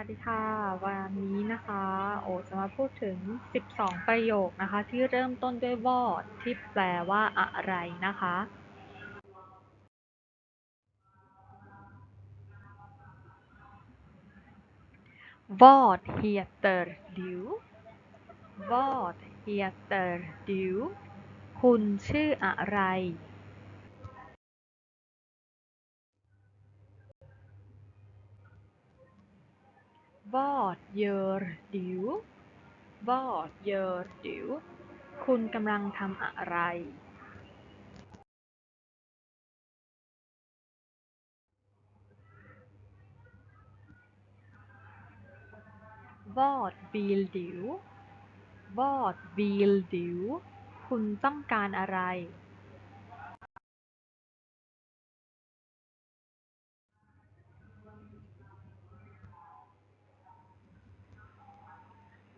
วัสดีค่ะ วันนี้นะคะ โอจะมาพูดถึง 12 ประโยคนะคะ ที่เริ่มต้นด้วย what ที่แปลว่าอะไรนะคะ What heter du What heter du คุณชื่ออะไร วอดเยอร์ดิววอดเยอร์ดิวคุณกำลังทำอะไรวอดบีลดิววอดบีลดิว คุณต้องการอะไร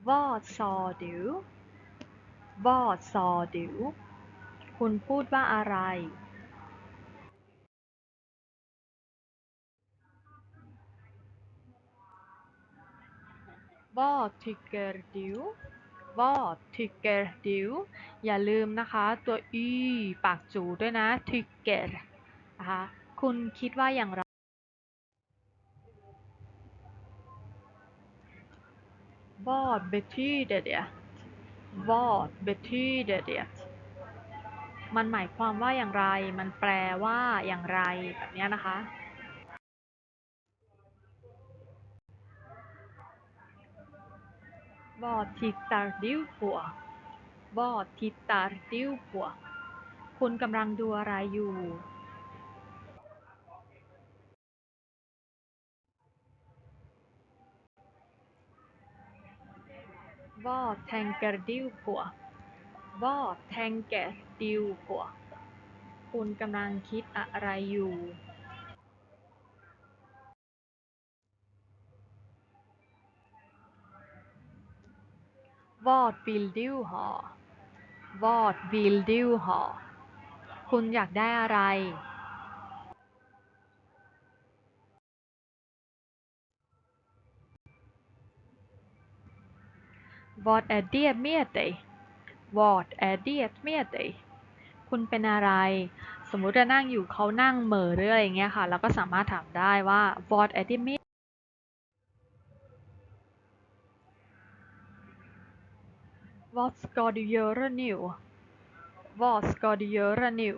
Vad sa du Vad sa du คุณพูดว่าอะไร Vad tycker du Vad tycker du อย่าลืมนะคะ ตัว y ปากจูด้วยนะ tycker นะคะ คุณคิดว่าอย่างไร Vad betyder det Vad betyder det มันหมายความว่าอย่างไร มันแปลว่าอย่างไรแบบนี้นะคะ Vad tittar du på Vad tittar du på คุณกำลังดูอะไรอยู่ วอดแทง Vad tänker du på Vad tänker วหัวคุณกำลังคิดอะไรอยู่วอดวิลดิวหอวอดวิลดิวหอคุณอยากได้อะไร Vad är det med dig Vad är det med dig คุณเป็นอะไร สมมุติเรานั่งอยู่เขานั่งเหม่อหรืออะไรอย่างเงี้ยค่ะ เราก็สามารถถามได้ว่า Vad är det med Vad ska du göra nu Vad ska du göra nu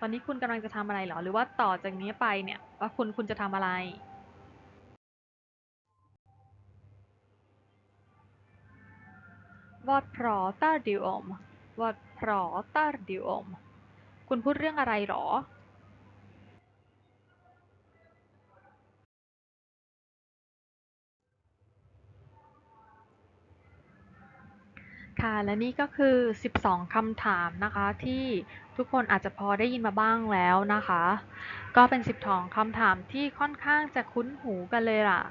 ตอนนี้คุณกำลังจะทำอะไรเหรอ หรือว่าต่อจากนี้ไปเนี่ย ว่าคุณคุณจะทำอะไร Vad pratar du om Vad pratar du om คุณพูดเรื่องอะไรหรอค่ะและนี่ก็คือ 12คำถามนะคะที่ทุกคนอาจจะพอได้ยินมาบ้างแล้วนะคะ ก็เป็น 12คำถามที่ค่อนข้างจะคุ้นหูกันเลยล่ะ